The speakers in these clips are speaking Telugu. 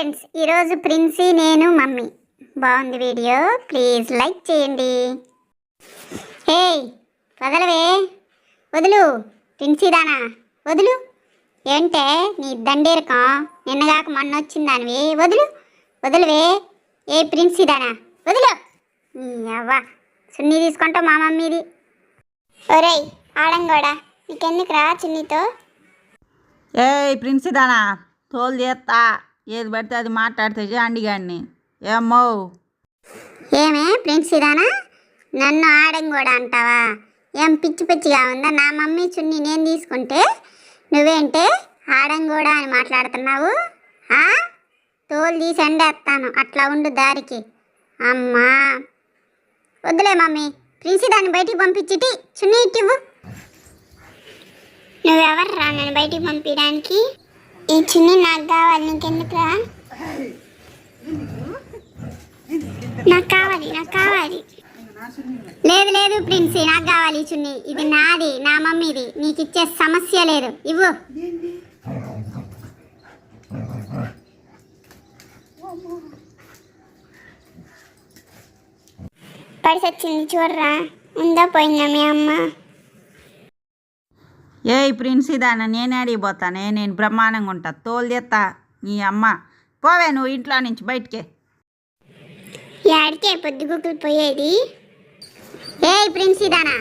ఫ్రెండ్స్ ఈరోజు ప్రిన్సీ నేను మమ్మీ. బాగుంది వీడియో. ప్లీజ్ లైక్ చేయండి. హే వదలవే. వదులు. ప్రిన్సీదానా వదులు. ఏంటే నీ దండేరకం నిన్నగాక మొన్న వచ్చిందానివి వదులు. వదులువే. ఏ ప్రిన్సీ దానా. వదులు. అవ్వా అవ్వ సున్ని తీసుకుంటావు మా మమ్మీది. ఒరేయ్ ఆడంగోడా. నీకెందుకురా చున్నీతో ఏ ప్రిన్సీదానా తోలు చేస్తా ఏది పడితే అది మాట్లాడితే చేయండి గాడిని ఏమ్మో ఏమే ప్రిన్సిదానా నన్ను ఆడం కూడా అంటావా? ఏం పిచ్చి పిచ్చిగా ఉందా? నా మమ్మీ చున్ని నేను తీసుకుంటే నువ్వేంటే ఆడం కూడా అని మాట్లాడుతున్నావు? ఆ? తోలు తీసి ఎండేస్తాను. అట్లా ఉండు దారికి. అమ్మా. వద్దులే మమ్మీ. ప్రిన్సి దాన్ని బయటికి పంపించిటి చున్నీ ఇట్టివ్వు నువ్వెవర్రా నన్ను బయటికి పంపించడానికి? ఈ చిన్ని నాకు కావాలి నీకెందుకురా? నాకు కావాలి నాకు కావాలి. లేదు లేదు ప్రిన్స్ నాకు కావాలి చున్నీ. ఇది నాది నా మమ్మీది. నీకు ఇచ్చే సమస్య లేదు. ఇవ్వు. పడిసొచ్చింది చూడరా. ఉందా పోయిందా మీ అమ్మ? ఏయ్ ప్రిన్సిదానా నేను అడిగిపోతానే నేను బ్రహ్మాండంగా ఉంటా. తోలుదేత్తా నీ అమ్మ. పోవే నువ్వు ఇంట్లో నుంచి బయటికే. యాడికే పొద్దుగుకులు పోయేది? ఏ ప్రిన్సిదానా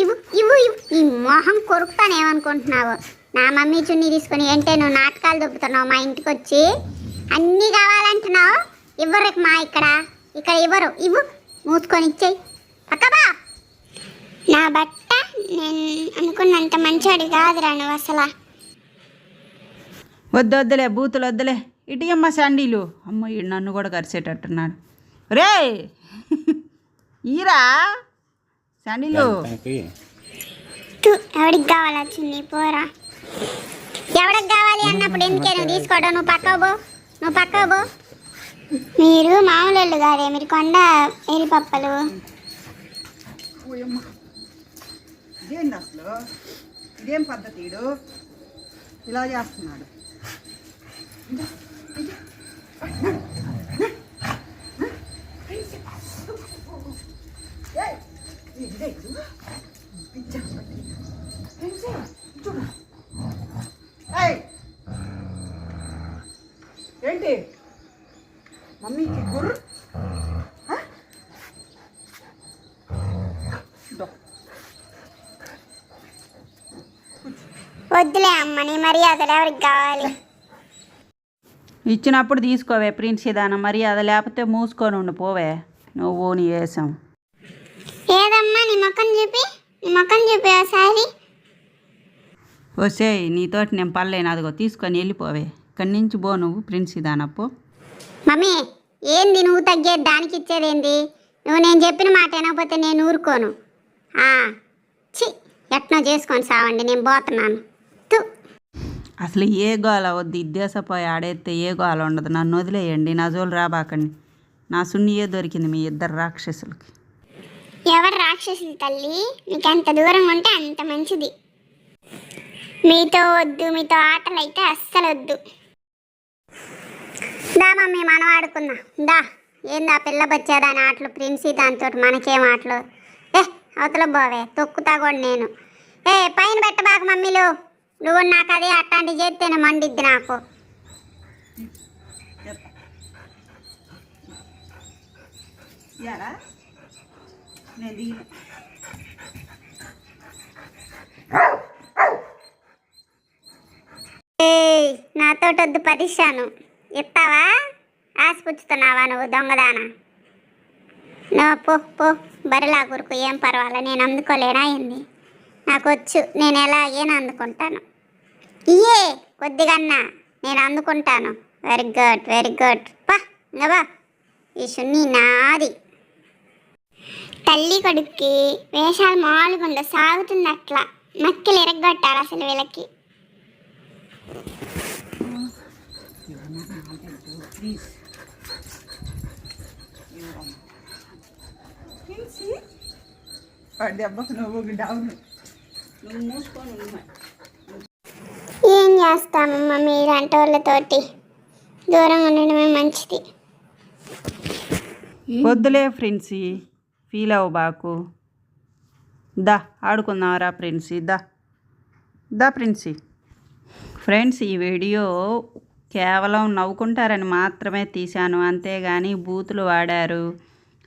ఇవ్వు ఇవ్వు ఇవ్వు. ఈ మొహం కొరుకుతానేమనుకుంటున్నావు నా మమ్మీ చున్నీ తీసుకొని ఏంటే నువ్వు నాటకాలు దొబ్బుతున్నావు మా ఇంటికి వచ్చి అన్నీ కావాలంటున్నావు? ఇవ్వరు మా ఇక్కడ. ఇక్కడ ఇవ్వరు. ఇవ్వు మూసుకొని ఇచ్చేయి. అక్కబా నా బట్ నేను అనుకున్నంత మంచోడి కాదురా నువ్వు అసలు. వద్దు వద్దులే బూతులు వద్దులే. ఇటు అమ్మ సండీలు అమ్మ ఈడు నన్ను కూడా కరిసేటట్టున్నాడు. రే ఈరా? సండీలు తు, ఎవడికి కావాలా చున్నీ? పోరా. ఎవడికి కావాలి అన్నప్పుడు ఎందుకే నువ్వు తీసుకోవడం? నువ్వు పక్కకు పో. నువ్వు పక్కకు పో. మీరు మామూలు కాదే మీరు కొండ ఎరిపప్పలు ఇదేంటి అసలు? ఇదేం పద్ధతి ఇలా చేస్తున్నాడు. ఏంటి వద్దులే అమ్మ నీ మర్యాదలు ఎవరికి కావాలి? ఇచ్చినప్పుడు తీసుకోవే ప్రిన్సిదాన మర్యాద లేకపోతే మూసుకొని ఉండి పోవే. నువ్వు నీ వేసాం ఏదమ్మా నీ ముఖం చూపి? నీ ముఖం చూపి ఒకసారి వసే నీతోటి నేను పర్లేను అదిగో తీసుకొని వెళ్ళిపోవే. ఇక్కడి నుంచి పో నువ్వు ప్రిన్సిదానప్పు మమ్మీ ఏంది నువ్వు తగ్గేది దానికి ఇచ్చేదేంది నువ్వు నేను చెప్పిన మాట వినకపోతే నేను ఊరుకోను. ఛీ ఎట్నో చేసుకొని సావండి నేను పోతున్నాను. అసలు ఏ గోల వద్దు ఇద్దేశపోయి ఆడేస్తే ఏ గోల ఉండదు. నన్ను వదిలేయండి నా జోలు రాబాకండి. నా సున్నియే దొరికింది మీ ఇద్దరు రాక్షసులకి. ఎవరు రాక్షసులు తల్లి? మీకు అంత దూరం ఉంటే అంత మంచిది. మీతో వద్దు మీతో ఆటలు అయితే అస్సలు వద్దు. దా మమ్మీ మనం ఆడుకుందాం. దా. ఏందా పిల్ల బచ్చేదాని ఆటలు ప్రిన్సీ దాంతో మనకేం ఆటలు? ఏ అవతల బోవే తొక్కుతా కూడా నేను. ఏ పైన పెట్టబాక మమ్మీలు. నువ్వు నాకు అదే అట్లాంటి చేస్తేనే మండిద్ది నాకు. ఏయ్ నాతో వద్దు పరిశాను ఇస్తావా ఆశపుచ్చుతున్నావా నువ్వు దొంగదానా? నువ్వు పో పో. బరిలా గురుకు ఏం పర్వాలే నేను అందుకోలేనా ఏంది? నాకు వచ్చు నేను ఎలాగైనా అందుకుంటాను ఇయే కొద్దిగన్నా. నేను అందుకుంటాను. వెరీ గుడ్ వెరీ గుడ్ పా ఇంకబా ఈ సున్ని నాది. తల్లి కొడుక్కి వేషాలు మామూలుగుండ సాగుతుంది అట్లా నక్కిలు ఎరగొట్టాలి అసలు వీళ్ళకి. దెబ్బకు నువ్వు డౌన్. నువ్వు మూసుకొని చేస్తామమ్మా మీరంటే వాళ్ళతోటి. దూరంగా ఉండడమే మంచిది. వద్దులే ఫ్రెండ్సీ ఫీల్ అవ్వ బాకు. దా ఆడుకుందాంరా ఫ్రెండ్సీ దా. దా ఫ్రెండ్సీ. ఫ్రెండ్స్ ఈ వీడియో కేవలం నవ్వుకుంటారని మాత్రమే తీశాను. అంతేగాని బూతులు వాడారు.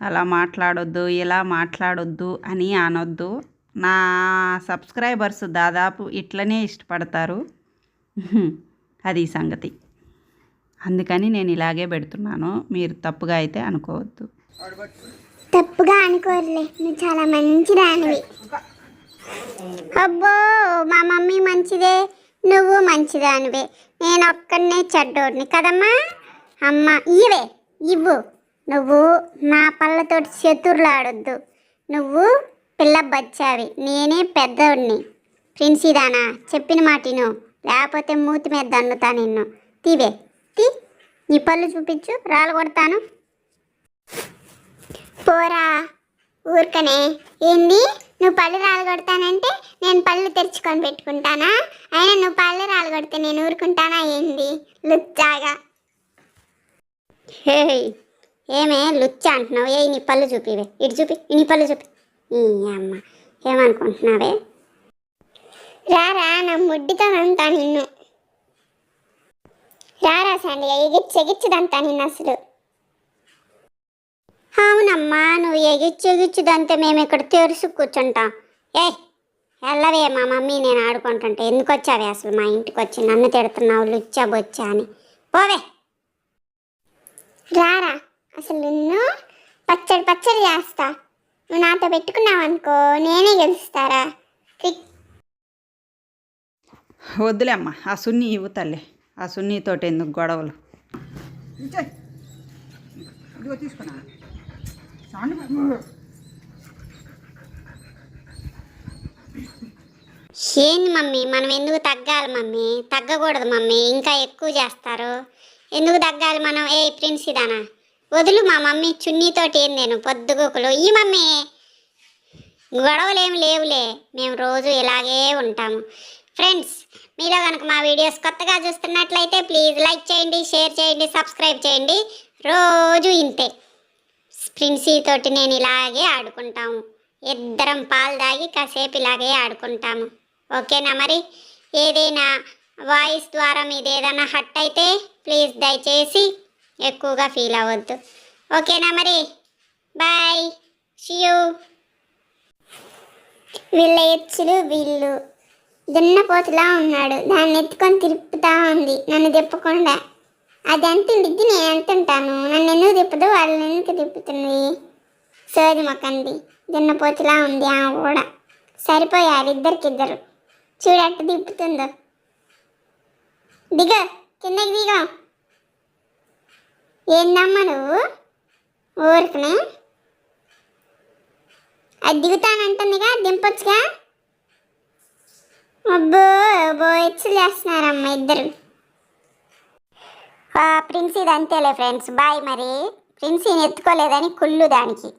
అలా మాట్లాడొద్దు ఇలా మాట్లాడొద్దు అని అనొద్దు. నా సబ్స్క్రైబర్స్ దాదాపు ఇట్లనే ఇష్టపడతారు. అది సంగతి. అందుకని నేను ఇలాగే పెడుతున్నాను. మీరు తప్పుగా అయితే అనుకోవద్దు. తప్పుగా అనుకోరులే. నువ్వు చాలా మంచిదానివి అబ్బో మా మమ్మీ మంచిదే. నువ్వు మంచిదానివే నేను ఒక్కడనే చెడ్డోడిని కదమ్మా? అమ్మ ఇవే ఇవ్వు. నువ్వు నా పళ్ళతోటి చతుర్లాడొద్దు నువ్వు పిల్ల బచ్చావి. నేనే పెద్దోడిని. ప్రిన్సీదానా చెప్పిన మాటిను లేకపోతే మూతి మీద దన్నుతా నిన్ను. తీవే. తీ. నీ పళ్ళు చూపించు రాళ్ళు కొడతాను. పోరా. ఊరికనే. ఏంది? నువ్వు పళ్ళు కొడతానంటే నేను పళ్ళు తెరుచుకొని పెట్టుకుంటానా? అయినా నువ్వు పళ్ళు రాలగొడితే నేను ఊరుకుంటానా? ఏంది? లుచ్చాగా. హే ఏమే? లుచ్చ అంటున్నావు. ఏ నీ పళ్ళు చూపివే. ఇటు చూపి. నీ పళ్ళు చూపి. ఈ అమ్మ. ఏమనుకుంటున్నావే? రారా నా ముడ్డితోనంతా నిన్ను. రారా సండి ఎగిచ్చి ఎగిచ్చిదంతా నిన్ను అసలు. అవునమ్మా నువ్వు ఎగిచ్చి ఎగిచ్చిదంతే మేము ఇక్కడ తెరుసు కూర్చుంటాం. ఏ వెళ్ళవే మా మమ్మీ నేను ఆడుకుంటుంటే ఎందుకు వచ్చావే అసలు మా ఇంటికి వచ్చి? నన్ను తిడుతున్నావు లుచ్చా బొచ్చా అని. పోవే. రారా అసలు నిన్ను పచ్చడి పచ్చడి చేస్తా. నువ్వు నాతో పెట్టుకున్నావు అనుకో నేనే గెలుస్తారా? క్రిక్ వద్దులే అమ్మ ఆ సున్ని ఇవ్వు తల్లి. ఆ సున్నితోటి ఎందుకు గొడవలు? ఏంది మమ్మీ మనం ఎందుకు తగ్గాలి మమ్మీ? తగ్గకూడదు మమ్మీ ఇంకా ఎక్కువ చేస్తారు. ఎందుకు తగ్గాలి మనం? ఏ ప్రిన్స్ ఇదానా? వదులు మా మమ్మీ చున్నీతోటి ఏం నేను పొద్దుగోకులు. ఈ మమ్మీ. గొడవలు ఏమి లేవులే. మేము రోజు ఇలాగే ఉంటాము. ఫ్రెండ్స్ మీలో కనుక మా వీడియోస్ కొత్తగా చూస్తున్నట్లయితే ప్లీజ్ లైక్ చేయండి షేర్ చేయండి సబ్స్క్రైబ్ చేయండి. రోజు ఇంతే. ప్రిన్సీ తోటి నేను ఇలాగే ఆడుకుంటాము. ఇద్దరం పాలు తాగి కాసేపు ఇలాగే ఆడుకుంటాము. ఓకేనా మరి? ఏదైనా వాయిస్ ద్వారా మీద ఏదైనా హట్ అయితే ప్లీజ్ దయచేసి ఎక్కువగా ఫీల్ అవ్వద్దు. ఓకేనా మరి? బాయ్ షియూ వీళ్ళ ఎచ్చులు వీళ్ళు. దున్నపోతులా ఉన్నాడు. దాన్ని ఎత్తుకొని తిప్పుతా ఉంది. నన్ను తిప్పకుండా. అది ఎంత ఉండిద్ది? నేను ఎంత ఉంటాను? నన్ను ఎందుకు తిప్పదు? వాళ్ళని ఎందుకు తిప్పుతుంది? సోది మొక్కంది. దున్నపోతులా ఉంది ఆమె కూడా. సరిపోయారు ఇద్దరికిద్దరు. చూడట్టు తిప్పుతుందో. దిగ. కిందకి దిగ. ఏందమ్మా నువ్వు? ఊరికనే? అది దిగుతానంటుందిగా? దింపొచ్చుగా? అబ్బో బో ఎచ్చులు చేస్తున్నారమ్మ ఇద్దరు. ప్రిన్సీ అంతేలే ఫ్రెండ్స్. బాయ్ మరి. ప్రిన్సీని ఎత్తుకోలేదని కుళ్ళు దానికి.